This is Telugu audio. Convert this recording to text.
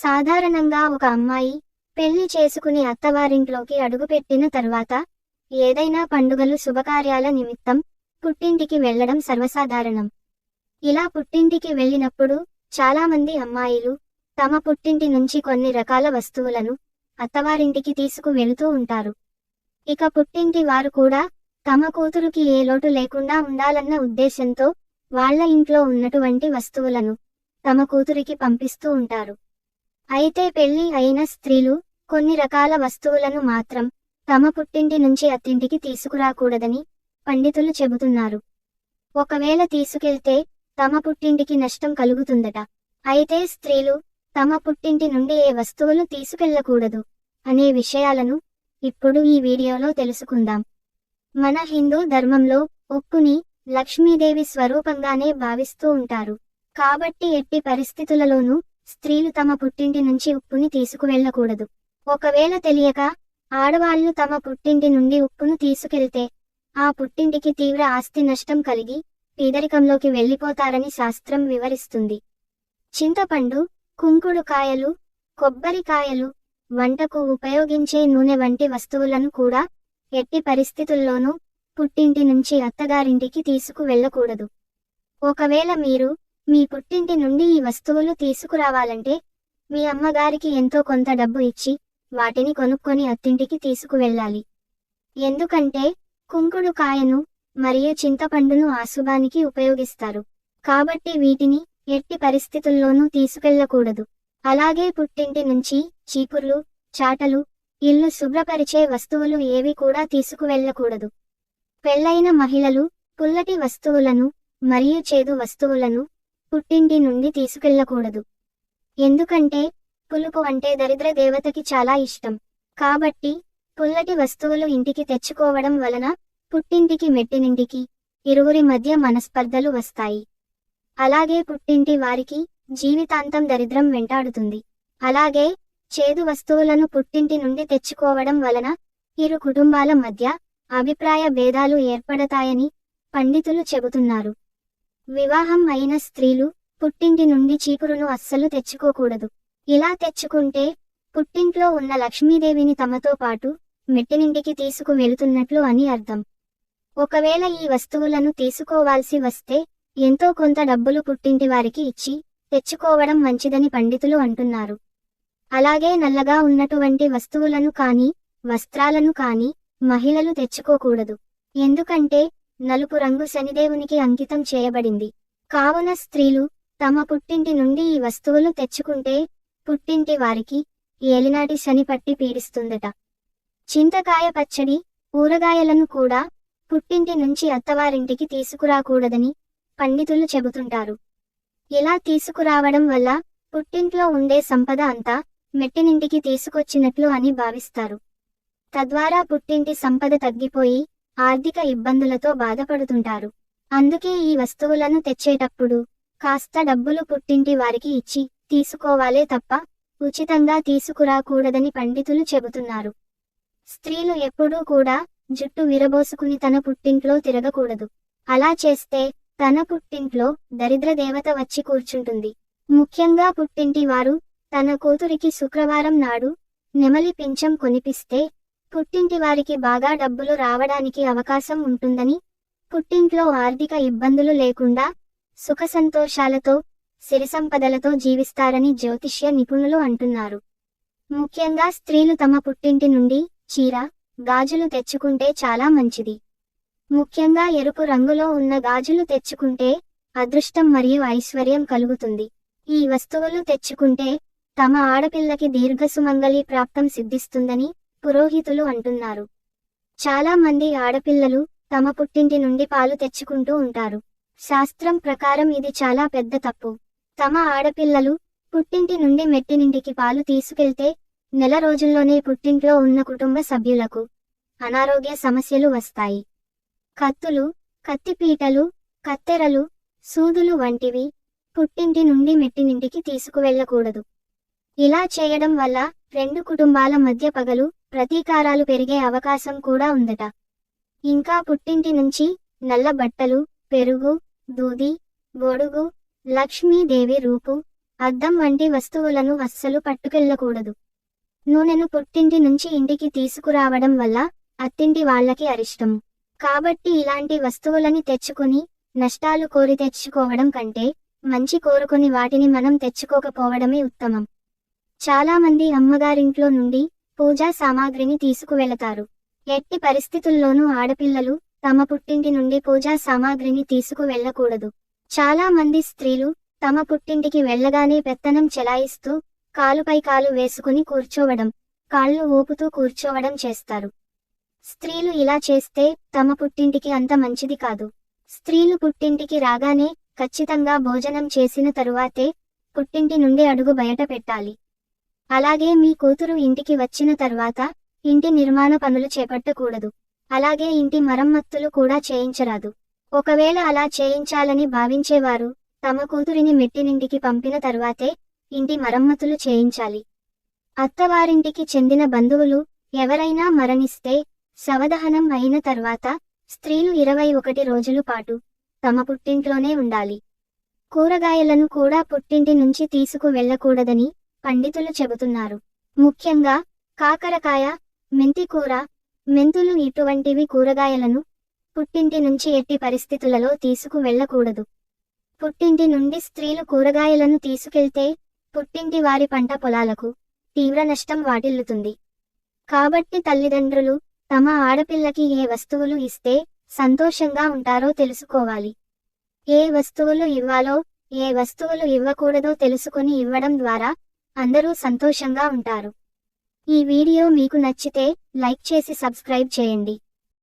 సాధారణంగా ఒక అమ్మాయి పెళ్ళి చేసుకుని అత్తవారింట్లోకి అడుగుపెట్టిన తర్వాత ఏదైనా పండుగలు శుభకార్యాల నిమిత్తం పుట్టింటికి వెళ్ళడం సర్వసాధారణం. ఇలా పుట్టింటికి వెళ్ళినప్పుడు చాలామంది అమ్మాయిలు తమ పుట్టింటి నుంచి కొన్ని రకాల వస్తువులను అత్తవారింటికి తీసుకు వెళుతూ ఉంటారు. ఇక పుట్టింటి వారు కూడా తమ కూతురుకి ఏ లోటు లేకుండా ఉండాలన్న ఉద్దేశంతో వాళ్ళ ఇంట్లో ఉన్నటువంటి వస్తువులను తమ కూతురికి పంపిస్తూ ఉంటారు. అయితే పెళ్ళి అయిన స్త్రీలు కొన్ని రకాల వస్తువులను మాత్రం తమ పుట్టింటి నుంచి అత్తింటికి తీసుకురాకూడదని పండితులు చెబుతున్నారు. ఒకవేళ తీసుకెళ్తే తమ పుట్టింటికి నష్టం కలుగుతుందట. అయితే స్త్రీలు తమ పుట్టింటి నుండి ఏ వస్తువులు తీసుకెళ్ళకూడదు అనే విషయాలను ఇప్పుడు ఈ వీడియోలో తెలుసుకుందాం. మన హిందూ ధర్మంలో ఉక్కుని లక్ష్మీదేవి స్వరూపంగానే భావిస్తూ ఉంటారు. కాబట్టి ఎట్టి పరిస్థితులలోనూ స్త్రీలు తమ పుట్టింటి నుంచి ఉప్పుని తీసుకువెళ్ళకూడదు. ఒకవేళ తెలియక ఆడవాళ్ళు తమ పుట్టింటి నుండి ఉప్పును తీసుకెళ్తే ఆ పుట్టింటికి తీవ్ర ఆస్తి నష్టం కలిగి పేదరికంలోకి వెళ్ళిపోతారని శాస్త్రం వివరిస్తుంది. చింతపండు కుంకుడు కాయలు కొబ్బరికాయలు వంటకు ఉపయోగించే నూనె వంటి వస్తువులను కూడా ఎట్టి పరిస్థితుల్లోనూ పుట్టింటి నుంచి అత్తగారింటికి తీసుకు వెళ్ళకూడదు ఒకవేళ మీరు మీ పుట్టింటి నుండి ఈ వస్తువులు తీసుకురావాలంటే మీ అమ్మగారికి ఎంతో కొంత డబ్బు ఇచ్చి వాటిని కొనుక్కొని అత్తింటికి తీసుకువెళ్ళాలి. ఎందుకంటే కుంకుడు కాయను మరియు చింతపండును ఆశుభానికి ఉపయోగిస్తారు. కాబట్టి వీటిని ఎట్టి పరిస్థితుల్లోనూ తీసుకెళ్ళకూడదు అలాగే పుట్టింటి నుంచి చీపుర్లు చాటలు ఇల్లు శుభ్రపరిచే వస్తువులు ఏవి కూడా తీసుకువెళ్ళకూడదు. పెళ్ళైన మహిళలు పుల్లటి వస్తువులను మరియు చేదు వస్తువులను పుట్టింటి నుండి తీసుకెళ్ళకూడదు ఎందుకంటే పులుపు అంటే దరిద్ర దేవతకి చాలా ఇష్టం. కాబట్టి పుల్లటి వస్తువులు ఇంటికి తెచ్చుకోవడం వలన పుట్టింటికి మెట్టినింటికి ఇరువురి మధ్య మనస్పర్ధలు వస్తాయి. అలాగే పుట్టింటి వారికి జీవితాంతం దరిద్రం వెంటాడుతుంది. అలాగే చేదు వస్తువులను పుట్టింటి నుండి తెచ్చుకోవడం వలన ఇరు కుటుంబాల మధ్య అభిప్రాయ భేదాలు ఏర్పడతాయని పండితులు చెబుతున్నారు. వివాహం అయిన స్త్రీలు పుట్టింటి నుండి చీపురును అస్సలు తెచ్చుకోకూడదు. ఇలా తెచ్చుకుంటే పుట్టింట్లో ఉన్న లక్ష్మీదేవిని తమతో పాటు మెట్టినింటికి తీసుకు వెళుతున్నట్లు అని అర్థం. ఒకవేళ ఈ వస్తువులను తీసుకోవాల్సి వస్తే ఎంతో కొంత డబ్బులు పుట్టింటి వారికి ఇచ్చి తెచ్చుకోవడం మంచిదని పండితులు అంటున్నారు. అలాగే నల్లగా ఉన్నటువంటి వస్తువులను కాని వస్త్రాలను కాని మహిళలు తెచ్చుకోకూడదు. ఎందుకంటే నలుపు రంగు శనిదేవునికి అంకితం చేయబడింది. కావున స్త్రీలు తమ పుట్టింటి నుండి ఈ వస్తువులు తెచ్చుకుంటే పుట్టింటి వారికి ఏలినాటి శని పట్టి పీడిస్తుందట. చింతకాయ పచ్చడి ఊరగాయలను కూడా పుట్టింటి నుంచి అత్తవారింటికి తీసుకురాకూడదని పండితులు చెబుతుంటారు. ఇలా తీసుకురావడం వల్ల పుట్టింట్లో ఉండే సంపద అంతా మెట్టినింటికి తీసుకొచ్చినట్లు అని భావిస్తారు. తద్వారా పుట్టింటి సంపద తగ్గిపోయి ఆర్థిక ఇబ్బందులతో బాధపడుతుంటారు. అందుకే ఈ వస్తువులను తెచ్చేటప్పుడు కాస్త డబ్బులు పుట్టింటి వారికి ఇచ్చి తీసుకోవాలే తప్ప ఉచితంగా తీసుకురాకూడదని పండితులు చెబుతున్నారు. స్త్రీలు ఎప్పుడూ కూడా జుట్టు విరబోసుకుని తన పుట్టింట్లో తిరగకూడదు. అలా చేస్తే తన పుట్టింట్లో దరిద్ర దేవత వచ్చి కూర్చుంటుంది. ముఖ్యంగా పుట్టింటి వారు తన కూతురికి శుక్రవారం నాడు నెమలి పింఛం కొనిపిస్తే పుట్టింటి వారికి బాగా డబ్బులు రావడానికి అవకాశం ఉంటుందని పుట్టింట్లో ఆర్థిక ఇబ్బందులు లేకుండా సుఖ సంతోషాలతో సిరిసంపదలతో జీవిస్తారని జ్యోతిష్య నిపుణులు అంటున్నారు. ముఖ్యంగా స్త్రీలు తమ పుట్టింటి నుండి చీర గాజులు తెచ్చుకుంటే చాలా మంచిది. ముఖ్యంగా ఎరుపు రంగులో ఉన్న గాజులు తెచ్చుకుంటే అదృష్టం మరియు ఐశ్వర్యం కలుగుతుంది. ఈ వస్తువులు తెచ్చుకుంటే తమ ఆడపిల్లకి దీర్ఘసుమంగళి ప్రాప్తం సిద్ధిస్తుందని పురోహితులు అంటున్నారు. చాలా మంది ఆడపిల్లలు తమ పుట్టింటి నుండి పాలు తెచ్చుకుంటూ ఉంటారు. శాస్త్రం ప్రకారం ఇది చాలా పెద్ద తప్పు. తమ ఆడపిల్లలు పుట్టింటి నుండి మెట్టినింటికి పాలు తీసుకెళ్తే నెల రోజుల్లోనే పుట్టింట్లో ఉన్న కుటుంబ సభ్యులకు అనారోగ్య సమస్యలు వస్తాయి. కత్తులు కత్తిపీటలు కత్తెరలు సూదులు వంటివి పుట్టింటి నుండి మెట్టినింటికి తీసుకువెళ్ళకూడదు. ఇలా చేయడం వల్ల రెండు కుటుంబాల మధ్య పగలు ప్రతీకారాలు పెరిగే అవకాశం కూడా ఉందట. ఇంకా పుట్టింటి నుంచి నల్ల బట్టలు పెరుగు దూది బొడుగు లక్ష్మీదేవి రూపు అద్దం వంటి వస్తువులను అస్సలు పట్టుకెళ్ళకూడదు. నూనెను పుట్టింటి నుంచి ఇంటికి తీసుకురావడం వల్ల అత్తింటి వాళ్ళకి అరిష్టం. కాబట్టి ఇలాంటి వస్తువులని తెచ్చుకుని నష్టాలు కోరి తెచ్చుకోవడం కంటే మంచి కోరుకుని వాటిని మనం తెచ్చుకోకపోవడమే ఉత్తమం. చాలామంది అమ్మగారింట్లో నుండి పూజా సామాగ్రిని తీసుకువెళతారు. ఎట్టి పరిస్థితుల్లోనూ ఆడపిల్లలు తమ పుట్టింటి నుండి పూజా సామాగ్రిని తీసుకువెళ్ళకూడదు. చాలా మంది స్త్రీలు తమ పుట్టింటికి వెళ్ళగానే పెత్తనం చెలాయిస్తూ కాలుపై కాలు వేసుకుని కూర్చోవడం కాళ్ళు ఊపుతూ కూర్చోవడం చేస్తారు. స్త్రీలు ఇలా చేస్తే తమ పుట్టింటికి అంత మంచిది కాదు. స్త్రీలు పుట్టింటికి రాగానే ఖచ్చితంగా భోజనం చేసిన తరువాతే పుట్టింటి నుండి అడుగు బయట పెట్టాలి. అలాగే మీ కూతురు ఇంటికి వచ్చిన తర్వాత ఇంటి నిర్మాణ పనులు చేపట్టకూడదు. అలాగే ఇంటి మరమ్మత్తులు కూడా చేయించరాదు. ఒకవేళ అలా చేయించాలని భావించేవారు తమ కూతురిని మెట్టినింటికి పంపిన తర్వాతే ఇంటి మరమ్మతులు చేయించాలి. అత్తవారింటికి చెందిన బంధువులు ఎవరైనా మరణిస్తే శవదహనం అయిన తర్వాత స్త్రీలు ఇరవై ఒకటి రోజులు పాటు తమ పుట్టింట్లోనే ఉండాలి. కూరగాయలను కూడా పుట్టింటి నుంచి తీసుకు వెళ్ళకూడదని పండితులు చెబుతున్నారు. ముఖ్యంగా కాకరకాయ మెంతికూర మెంతులు ఇటువంటివి కూరగాయలను పుట్టింటి నుంచి ఎట్టి పరిస్థితులలో తీసుకు వెళ్ళకూడదు. పుట్టింటి నుండి స్త్రీలు కూరగాయలను తీసుకెళ్తే పుట్టింటి వారి పంట పొలాలకు తీవ్ర నష్టం వాటిల్లుతుంది. కాబట్టి తల్లిదండ్రులు తమ ఆడపిల్లకి ఏ వస్తువులు ఇస్తే సంతోషంగా ఉంటారో తెలుసుకోవాలి. ఏ వస్తువులు ఇవ్వాలో ఏ వస్తువులు ఇవ్వకూడదో తెలుసుకొని ఇవ్వడం ద్వారా అందరూ సంతోషంగా ఉంటారు. ఈ వీడియో మీకు నచ్చితే లైక్ చేసి సబ్స్క్రైబ్ చేయండి.